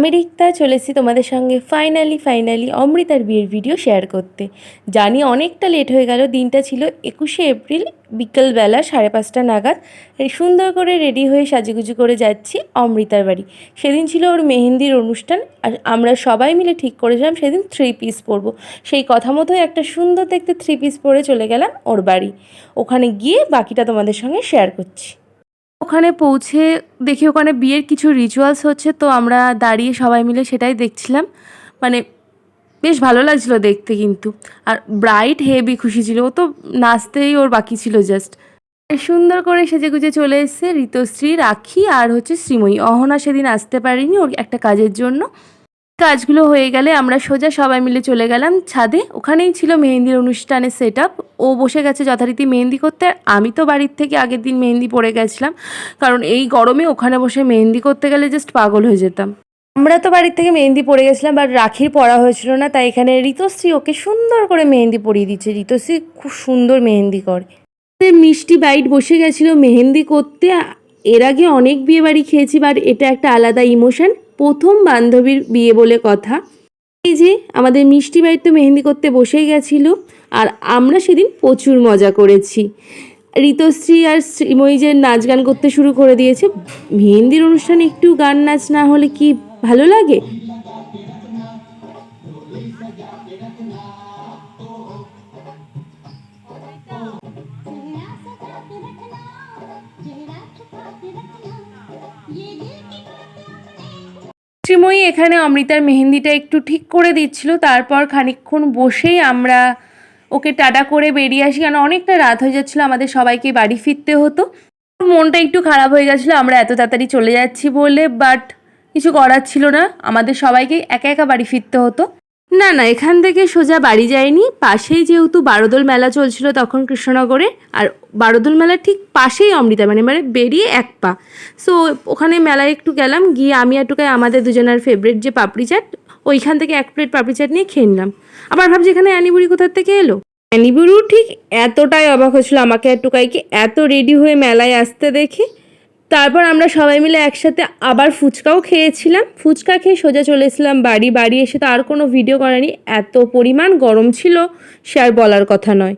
আমি রিক্তা চলেছি তোমাদের সঙ্গে ফাইনালি ফাইনালি অমৃতার বিয়ের ভিডিও শেয়ার করতে। জানি অনেকটা লেট হয়ে গেল, দিনটা ছিল একুশে এপ্রিল, বিকেলবেলা সাড়ে পাঁচটা নাগাদ। সুন্দর করে রেডি হয়ে সাজুগুজু করে যাচ্ছি অমৃতার বাড়ি। সেদিন ছিল ওর মেহেন্দির অনুষ্ঠান, আর আমরা সবাই মিলে ঠিক করেছিলাম সেদিন থ্রি পিস পরবো। সেই কথা মতোই একটা সুন্দর দেখতে থ্রি পিস পরে চলে গেলাম ওর বাড়ি। ওখানে গিয়ে বাকিটা তোমাদের সঙ্গে শেয়ার করছি। ওখানে পৌঁছে দেখি ওখানে বিয়ের কিছু রিচুয়ালস হচ্ছে, তো আমরা দাঁড়িয়ে সবাই মিলে সেটাই দেখছিলাম। মানে বেশ ভালো লাগছিল দেখতে কিন্তু। আর ব্রাইট হেভি খুশি ছিল। ও তো নাচতেই ওর বাকি ছিল জাস্ট সুন্দর করে সেজে গুজে চলে এসছে ঋতুশ্রী, রাখি আর হচ্ছে শ্রীময়ী। অহনা সেদিন আসতে পারিনি ওর একটা কাজের জন্য। কাজগুলো হয়ে গেলে আমরা সোজা সবাই মিলে চলে গেলাম ছাদে। ওখানেই ছিল মেহেন্দির অনুষ্ঠানের সেট ও বসে গেছে যথারীতি মেহেন্দি করতে। আর আমি তো বাড়ির থেকে আগের দিন মেহেন্দি পরে গেছিলাম। কারণ এই গরমে ওখানে বসে মেহেন্দি করতে গেলে জাস্ট পাগল হয়ে যেতাম। আমরা তো বাড়ির থেকে মেহেন্দি পরে গেছিলাম বাট রাখির পরা হয়েছিল না, তাই এখানে ঋতুশ্রী ওকে সুন্দর করে মেহেন্দি পরিয়ে দিচ্ছে। ঋতুশ্রী খুব সুন্দর মেহেন্দি করে। মিষ্টি বাইট বসে গেছিল মেহেন্দি করতে। এর আগে অনেক বিয়ে বাড়ি খেয়েছি বাট এটা একটা আলাদা ইমোশন প্রথম বান্ধবীর বিয়ে বলে কথা। এই যে আমাদের মিষ্টি বাড়িতে মেহেন্দি করতে বসেই গেছিল, আর আমরা সেদিন প্রচুর মজা করেছি। ঋতশ্রী আর শ্রীময়ী যে নাচ গান করতে শুরু করে দিয়েছে, মেহেন্দির অনুষ্ঠানে একটু গান নাচ না হলে কি ভালো লাগে? মিষ্টিময়ী এখানে অমৃতার মেহেন্দিটা একটু ঠিক করে দিচ্ছিল। তারপর খানিকক্ষণ বসেই আমরা ওকে টাটা করে বেরিয়ে আসি। কারণ অনেকটা রাত হয়ে যাচ্ছিল, আমাদের সবাইকে বাড়ি ফিরতে হতো। মনটা একটু খারাপ হয়ে গেছিল আমরা এত তাড়াতাড়ি চলে যাচ্ছি বলে বাট কিছু করার ছিল না। আমাদের সবাইকে একা একা বাড়ি ফিরতে হতো। না না, এখান থেকে সোজা বাড়ি যায়নি পাশেই যেহেতু বারোদোল মেলা চলছিল তখন কৃষ্ণনগরে, আর বারোদোল মেলার ঠিক পাশেই অমৃতা মানে মানে বেরিয়ে এক পা। সো ওখানে মেলায় একটু গেলাম, গিয়ে আমি আর আমাদের দুজনের ফেভারিট যে পাপড়ি চাট, ওইখান থেকে এক প্লেট পাপড়ি চাট নিয়ে খেয়ে নিলাম। আবার ভাবছি এখানে অ্যানিবুড়ি কোথার থেকে এলো? অ্যানিবুড়ু ঠিক এতটাই অবাক হয়েছিল আমাকে আর টুকাইকে, এত রেডি হয়ে মেলায় আসতে দেখে। তারপর আমরা সবাই মিলে একসাথে আবার ফুচকাও খেয়েছিলাম। ফুচকা খেয়ে সোজা চলে এসেছিলাম বাড়ি। বাড়ি এসে তো আর কোনো ভিডিও করেনি এত পরিমাণ গরম ছিল, সে আর বলার কথা নয়।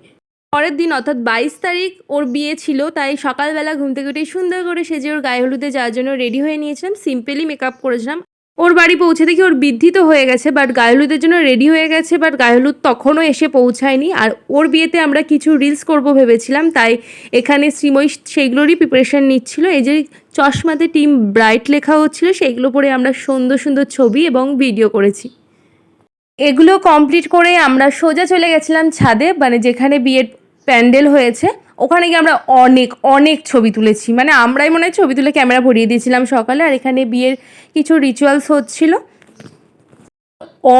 পরের দিন অর্থাৎ বাইশ তারিখ ওর বিয়ে ছিল, তাই সকালবেলা ঘুম থেকে উঠেই সুন্দর করে সেজে ওর গায়ে হলুদে যাওয়ার জন্য রেডি হয়ে নিয়েছিলাম। সিম্পলি মেকআপ করেছিলাম। ওর বাড়ি পৌঁছে দেখি ওর বৃদ্ধি তো হয়ে গেছে বাট গায়ে হলুদের জন্য রেডি হয়ে গেছে বাট গায়ে হলুদ তখনও এসে পৌঁছায়নি। আর ওর বিয়েতে আমরা কিছু রিলস করব ভেবেছিলাম, তাই এখানে শ্রীময়ী সেইগুলোরই প্রিপারেশন নিচ্ছিল। এই যে চশমাতে টিম ব্রাইট লেখা হচ্ছিল, সেইগুলো পরে আমরা সুন্দর সুন্দর ছবি এবং ভিডিও করেছি। এগুলো কমপ্লিট করে আমরা সোজা চলে গেছিলাম ছাদে মানে যেখানে বিয়ের প্যান্ডেল হয়েছে। ওখানে গিয়ে আমরা অনেক অনেক ছবি তুলেছি। মানে আমরাই মনে হয় ছবি তুলে ক্যামেরা ভরিয়ে দিয়েছিলাম সকালে, আর এখানে বিয়ের কিছু রিচুয়ালস হচ্ছিল।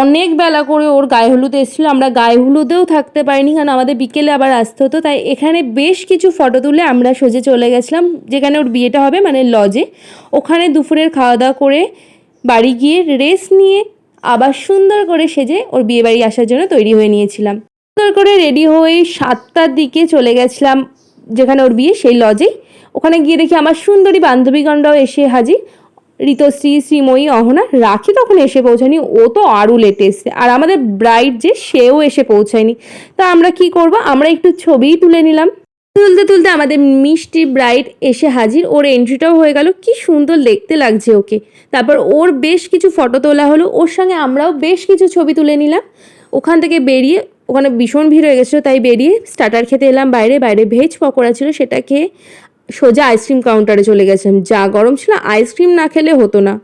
অনেক বেলা করে ওর গায়ে হলুদ এসেছিল, আমরা গায়ে হলুদেও থাকতে পারিনি, কারণ আমাদের বিকেলে আবার আসতে হতো, তাই এখানে বেশ কিছু ফটো তুলে আমরা সোজে চলে গেছিলাম, যেখানে ওর বিয়েটা হবে মানে লজে ওখানে দুপুরের খাওয়া দাওয়া করে বাড়ি গিয়ে রেস্ট নিয়ে আবার সুন্দর করে সেজে ওর বিয়ে বাড়ি আসার জন্য তৈরি হয়ে নিয়েছিলাম। সুন্দর করে রেডি হয়ে সাতটার দিকে চলে গেছিলাম, যেখানে ওর বিয়ে, সেই লজেই ওখানে গিয়ে দেখি আমার সুন্দরী বান্ধবীগণরাও এসে হাজির। ঋতশ্রী শ্রীময়ী, অহনা, রাখি তখন এসে পৌঁছায়নি, ও তো আরও লেটে এসছে, আর আমাদের ব্রাইড যে, সেও এসে পৌঁছায়নি। তা আমরা কি করব? আমরা একটু ছবিই তুলে নিলাম। তুলতে তুলতে আমাদের মিষ্টি ব্রাইড এসে হাজির, ওর এন্ট্রিটাও হয়ে গেল, কি সুন্দর দেখতে লাগছে ওকে। তারপর ওর বেশ কিছু ফটো তোলা হলো, ওর সঙ্গে আমরাও বেশ কিছু ছবি তুলে নিলাম। ওখান থেকে বেরিয়ে, ওখানে ভীষণ ভিড় হয়ে গেছিল, তাই বেরিয়ে স্টার্টার খেতে এলাম বাইরে বাইরে ভেজ পকোড়া ছিল, সেটা খেয়ে সোজা আইসক্রিম কাউন্টারে চলে গেছিলাম। যা গরম ছিল আইসক্রিম না খেলে হতো না।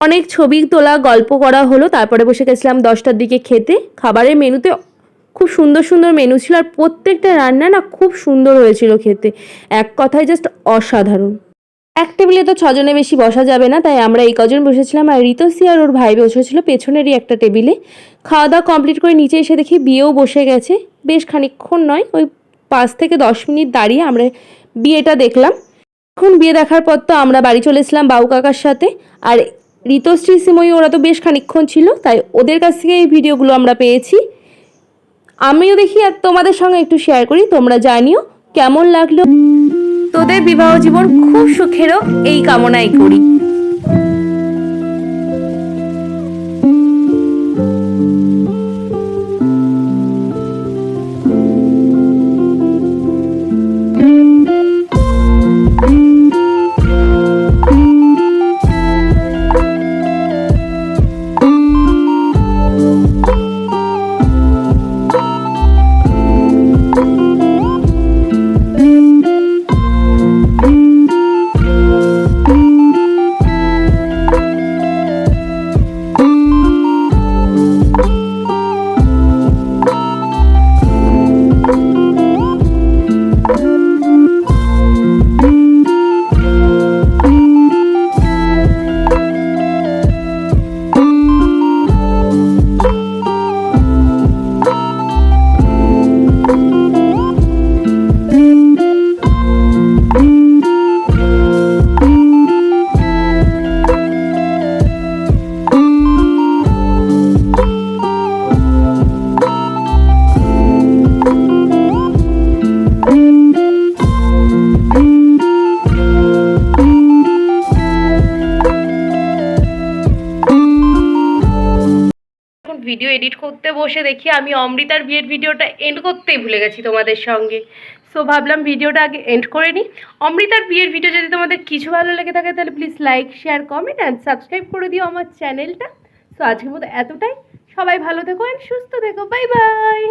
অনেক ছবি তোলা, গল্প করা হলো, তারপরে বসে গেছিলাম দশটার দিকে খেতে। খাবারের মেনুতে খুব সুন্দর সুন্দর মেনু ছিল, আর প্রত্যেকটা রান্না না খুব সুন্দর হয়েছিল খেতে। এক কথায় জাস্ট অসাধারণ। এক টেবিলে তো ছজনে বেশি বসা যাবে না, তাই আমরা এই কজন বসেছিলাম আর ঋতসী আর ওর ভাই বসেছিল পেছনেরই একটা টেবিলে। খাওয়া দাওয়া কমপ্লিট করে নিচে এসে দেখি বিয়েও বসে গেছে। বেশ খানিকক্ষণ নয়, ওই পাঁচ থেকে দশ মিনিট দাঁড়িয়ে আমরা বিয়েটা দেখলাম। এখন বিয়ে দেখার পর তো আমরা বাড়ি চলেছিলাম বাবু কাকার সাথে। আর ঋতশ্রী সিময়ী ওরা তো বেশ খানিকক্ষণ ছিল, তাই ওদের কাছ থেকে এই ভিডিওগুলো আমরা পেয়েছি। আমিও দেখি আর তোমাদের সঙ্গে একটু শেয়ার করি, তোমরা জানিও কেমন লাগল। তোদের বিবাহ জীবন খুব সুখেরও এই কামনাই করি। এডিট করতে বসে দেখি আমি অমৃতার বিয়ের ভিডিওটা এন্ড করতেই ভুলে গেছি তোমাদের সঙ্গে। সো ভাবলাম ভিডিওটা আগে এন্ড করে নিই। অমৃতার বিয়ের ভিডিও যদি তোমাদের কিছু ভালো লেগে থাকে, তাহলে please like share comment and subscribe করে দিও আমার চ্যানেলটা সো আজকের মতো এতটাই। সবাই ভালো থেকো অ্যান্ড সুস্থ থেকো। Bye bye